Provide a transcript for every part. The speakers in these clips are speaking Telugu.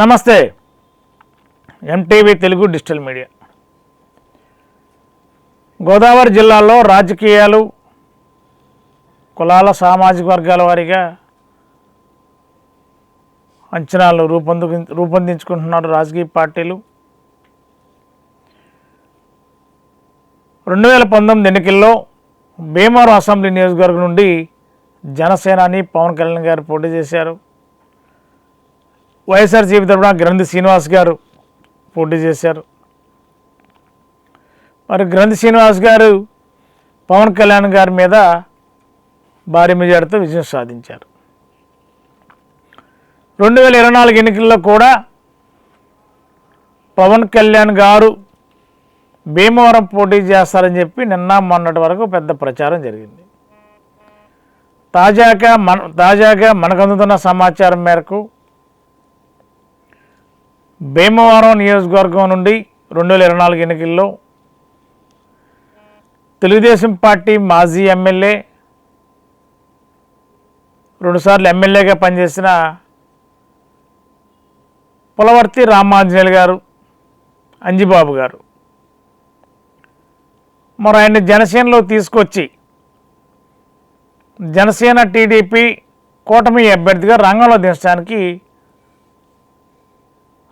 నమస్తే. MTV Telugu digital media. Godavari జిల్లాలో రాజకీయాలు కులాల సామాజిక వర్గాల వారీగా అంచనాలు రూపొందు రూపొందించుకుంటున్నారు రాజకీయ పార్టీలు. రెండు వేల పంతొమ్మిది ఎన్నికల్లో భీమవరం అసెంబ్లీ నియోజకవర్గం నుండి జనసేనాని పవన్ కళ్యాణ్ గారు పోటీ చేశారు. వైఎస్ఆర్సీపీ తరఫున గ్రంథి శ్రీనివాస్ గారు పోటీ చేశారు. మరి గ్రంథి శ్రీనివాస్ గారు పవన్ కళ్యాణ్ గారి మీద భారీ మెజార్టీతో విజయం సాధించారు. రెండు వేల ఇరవై నాలుగు ఎన్నికల్లో కూడా పవన్ కళ్యాణ్ గారు భీమవరం పోటీ చేస్తారని చెప్పి నిన్న మొన్నటి వరకు పెద్ద ప్రచారం జరిగింది. తాజాగా మన తాజాగా మనకు అందుతున్న సమాచారం మేరకు భీమవరం నియోజకవర్గం నుండి రెండు వేల ఇరవై నాలుగు ఎన్నికల్లో తెలుగుదేశం పార్టీ మాజీ ఎమ్మెల్యే రెండుసార్లు ఎమ్మెల్యేగా పనిచేసిన పులవర్తి రామాంజనేయులు గారు అంజిబాబు గారు. మరి ఆయన్ని జనసేనలో తీసుకొచ్చి జనసేన టీడీపీ కూటమి అభ్యర్థిగా రంగంలో దించడానికి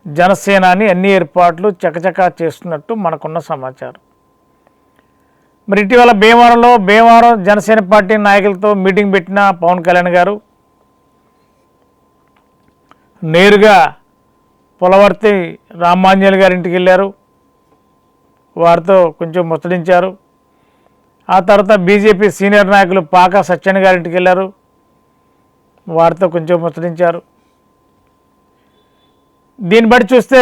జనసేనాని అన్ని ఏర్పాట్లు చకచకా చేస్తున్నట్టు మనకున్న సమాచారం. మరి ఇటీవల భీమవరంలో భీమవరం జనసేన పార్టీ నాయకులతో మీటింగ్ పెట్టిన పవన్ కళ్యాణ్ గారు నేరుగా పులవర్తి రామాంజలి గారి ఇంటికి వెళ్ళారు. వారితో కొంచెం ముచ్చడించారు ఆ తర్వాత బీజేపీ సీనియర్ నాయకులు పాక సత్యన్ గారి ఇంటికి వెళ్ళారు. వారితో కొంచెం ముచ్చడించారు దీన్ని బట్టి చూస్తే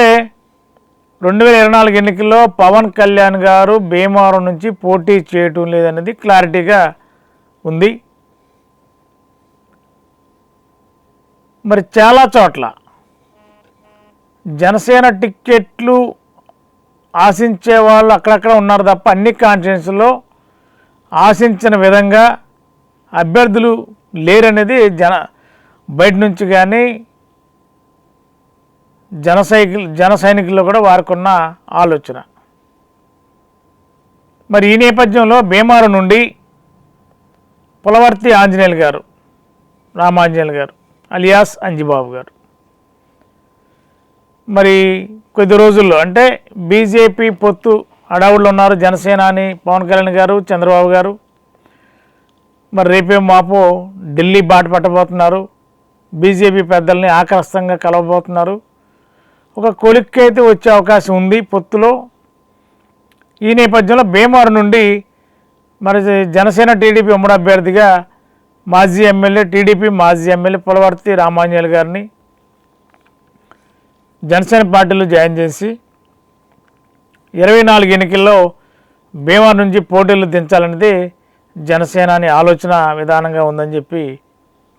రెండు వేల ఇరవై నాలుగు ఎన్నికల్లో పవన్ కళ్యాణ్ గారు భీమవరం నుంచి పోటీ చేయటం లేదనేది క్లారిటీగా ఉంది. మరి చాలా చోట్ల జనసేన టిక్కెట్లు ఆశించే వాళ్ళు అక్కడక్కడ ఉన్నారు తప్ప అన్ని కాన్స్టిట్యున్సీలో ఆశించిన విధంగా అభ్యర్థులు లేరనేది జన బయట నుంచి కానీ జన జన సైనికుల్లో కూడా వారికున్న ఆలోచన. మరి ఈ నేపథ్యంలో భీమారం నుండి పులవర్తి ఆంజనేయులు గారు రామాంజనేయులు గారు అలియాస్ అంజిబాబు గారు. మరి కొద్ది రోజుల్లో అంటే బీజేపీ పొత్తు అడవుల్లో ఉన్నారు జనసేన అని పవన్ కళ్యాణ్ గారు చంద్రబాబు గారు. మరి రేపే మాపో ఢిల్లీ బాట పట్టబోతున్నారు. బీజేపీ పెద్దల్ని ఆకర్షంగా కలవబోతున్నారు. ఒక కొలిక్కి అయితే వచ్చే అవకాశం ఉంది పొత్తులో. ఈ నేపథ్యంలో భీమవరం నుండి మరి జనసేన టీడీపీ ఉమ్మడి అభ్యర్థిగా మాజీ ఎమ్మెల్యే టీడీపీ మాజీ ఎమ్మెల్యే పులవర్తి రామాంజల్ గారిని జనసేన పార్టీలో జాయిన్ చేసి ఇరవై నాలుగు ఎన్నికల్లో భీమవరం నుంచి పోటీలు దించాలనేది అనే ఆలోచన విధానంగా ఉందని చెప్పి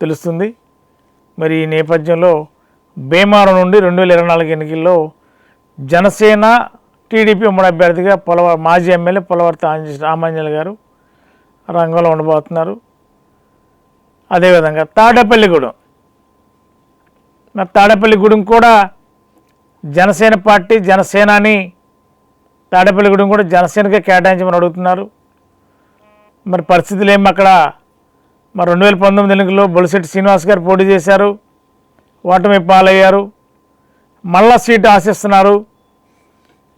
తెలుస్తుంది. మరి ఈ నేపథ్యంలో భీమవరం నుండి రెండు వేల ఇరవై నాలుగు ఎన్నికల్లో జనసేన టీడీపీ ఉమ్మడి అభ్యర్థిగా పొలవ మాజీ ఎమ్మెల్యే పొలవర్తి ఆంజ రామాంజలి గారు రంగంలో ఉండబోతున్నారు. అదేవిధంగా తాడేపల్లిగూడెం. మరి తాడేపల్లిగూడెం కూడా జనసేన పార్టీ జనసేనాని తాడేపల్లిగూడెం కూడా జనసేనకే కేటాయించమని అడుగుతున్నారు. మరి పరిస్థితులు ఏమి అక్కడ? మరి రెండు వేల పంతొమ్మిది ఎన్నికల్లో బొలిశెట్టి శ్రీనివాస్ గారు పోటీ చేశారు. ఓటమి పాలయ్యారు. మళ్ళా సీటు ఆశిస్తున్నారు.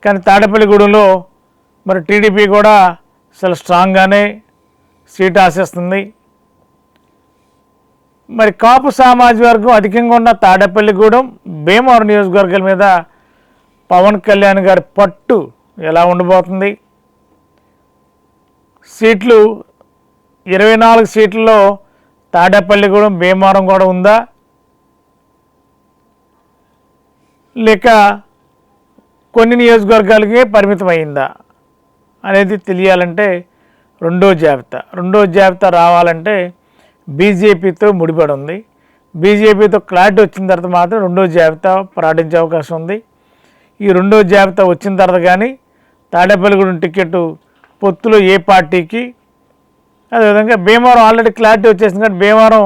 కానీ తాడేపల్లిగూడెంలో మరి టీడీపీ కూడా చాలా స్ట్రాంగ్గానే సీటు ఆశిస్తుంది. మరి కాపు సామాజిక వర్గం అధికంగా ఉన్న తాడేపల్లిగూడెం భీమవరం నియోజకవర్గాల మీద పవన్ కళ్యాణ్ గారి పట్టు ఎలా ఉండబోతుంది సీట్లు ఇరవై నాలుగు సీట్లలో తాడేపల్లిగూడెం భీమవరం కూడా ఉందా? లేక కొన్ని నియోజకవర్గాలకే పరిమితం అయిందా అనేది తెలియాలంటే రెండో జాబితా. రెండో జాబితా రావాలంటే బీజేపీతో ముడిపడి ఉంది బీజేపీతో క్లారిటీ వచ్చిన తర్వాత మాత్రం రెండో జాబితా ప్రకటించే అవకాశం ఉంది. ఈ రెండో జాబితా వచ్చిన తర్వాత కానీ తాడేపల్లిగూడెం టికెట్ పొత్తులో ఏ పార్టీకి అదేవిధంగా భీమవరం ఆల్రెడీ క్లారిటీ వచ్చేసింది కాబట్టి భీమవరం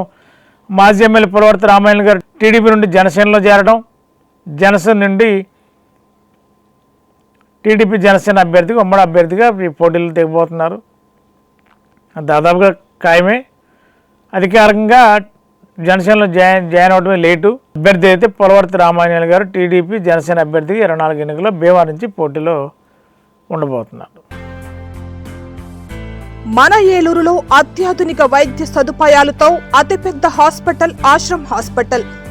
మాజీ ఎమ్మెల్యే పులవర్తి రామాయణ గారు టీడీపీ నుండి జనసేనలో చేరడం జనసేన నుండి టీడీపీ జనసేన అభ్యర్థిగా ఉమ్మడి అభ్యర్థిగా ఈ పోటీలు దిగబోతున్నారు దాదాపుగా ఖాయమే. అధికారికంగా జనసేనలో జాయిన్ జాయిన్ అవడమే లేటు. అభ్యర్థి అయితే పొలవర్తి రామాంజనేయులు గారు టీడీపీ జనసేన అభ్యర్థిగా ఇరవై నాలుగు ఎన్నికల్లో భీమా నుంచి పోటీలో ఉండబోతున్నారు. మన ఏలూరులో అత్యాధునిక వైద్య సదుపాయాలతో అతిపెద్ద హాస్పిటల్ ఆశ్రమ్ హాస్పిటల్.